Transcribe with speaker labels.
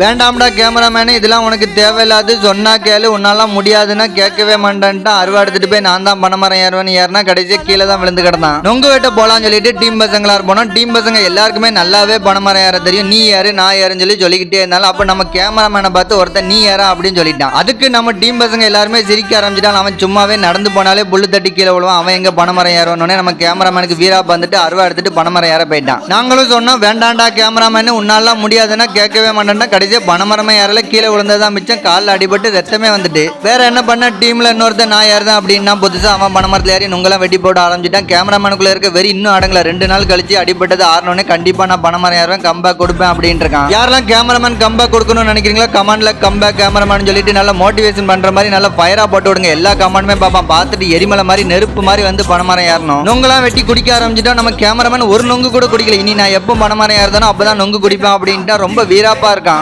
Speaker 1: வேண்டாம்டா கேமராமேனு இதெல்லாம் உனக்கு தேவையில்லாது. சொன்னா கேளு உன்னாலாம் முடியாதுன்னா கேட்கவே மாட்டேன்ட்டு அருவா எடுத்துட்டு போய் நான் தான் பணமரம் ஏறுவேன் ஏறினா கடைசியாக கீழே தான் விழுந்து கிடந்தான். நொங்கு வெட்ட போலான்னு சொல்லிட்டு டீம் பசங்களா போனோம். டீம் பசங்க எல்லாருக்குமே நல்லாவே பணமரம் ஏற தெரியும். நீ ஏறு நான் ஏறுன்னு சொல்லி சொல்லிக்கிட்டே இருந்தாலும் அப்ப நம்ம கேமராமேனை பார்த்து ஒருத்தன் நீ ஏற அப்படின்னு சொல்லிட்டான். அதுக்கு நம்ம டீம் பசங்க எல்லாருமே சிரிக்க ஆரம்பிச்சிட்டான். அவன் சும்மாவே நடந்து போனாலே புல்லு தட்டி கீழே விழுவான். அவன் எங்க பணமரம் ஏறணும்னே நம்ம கேமராமேனுக்கு வீரா வந்துட்டு அருவா எடுத்துட்டு பணமரம் ஏற போயிட்டான். நாங்களும் சொன்னோம் வேண்டாம்டா கேமராமேனு உன்னாலாம் முடியாதுன்னா கேட்கவே மாட்டேன்டா கடைசியா பணமரமே ஏறல கீழே விழுந்ததான் மிச்சம். காலில் அடிபட்டு ரத்தமே வந்துட்டு. வேற என்ன பண்ண? டீம்ல இன்னொருத்தன் நான் ஏறுதான் அப்படின்னா புதுசா அவன் பணமரத்துல ஏறி நுங்கெல்லாம் வெட்டி போட ஆரம்பிச்சிட்டான். கேமராமேனுக்குள்ள இருக்க வெறி இன்னும் அடங்கல. ரெண்டு நாள் கழிச்சு அடிபட்டது ஆறணும்னு கண்டிப்பா நான் பணமரம் ஏறுவேன் கம்பேக் கொடுப்பேன் அப்படின்ட்டு இருக்கான் யாரெல்லாம் கேமராமேன் கம்பேக் கொடுக்கணும்னு நினைக்கிறீங்களா கமெண்ட்ல கம்பேக் கேமராமேன் சொல்லிட்டு நல்லா மோட்டிவேஷன் பண்ற மாதிரி நல்லா ஃபயரா போட்டு விடுங்க. எல்லா கமெண்ட்டுமே பார்ப்பான். பார்த்துட்டு எரிமலை மாதிரி நெருப்பு மாதிரி வந்து பணமரம் ஏறணும். நுங்கெல்லாம் வெட்டி குடிக்க ஆரம்பிச்சிட்டா நம்ம கேமராமேன் ஒரு நொங்கு கூட குடிக்கல. இனி நான் எப்போ பணமரம் ஏறுதானோ அப்பதான் நொங்கு குடிப்பேன் அப்படின்ட்டு ரொம்ப வீராப்பா இருக்கான்.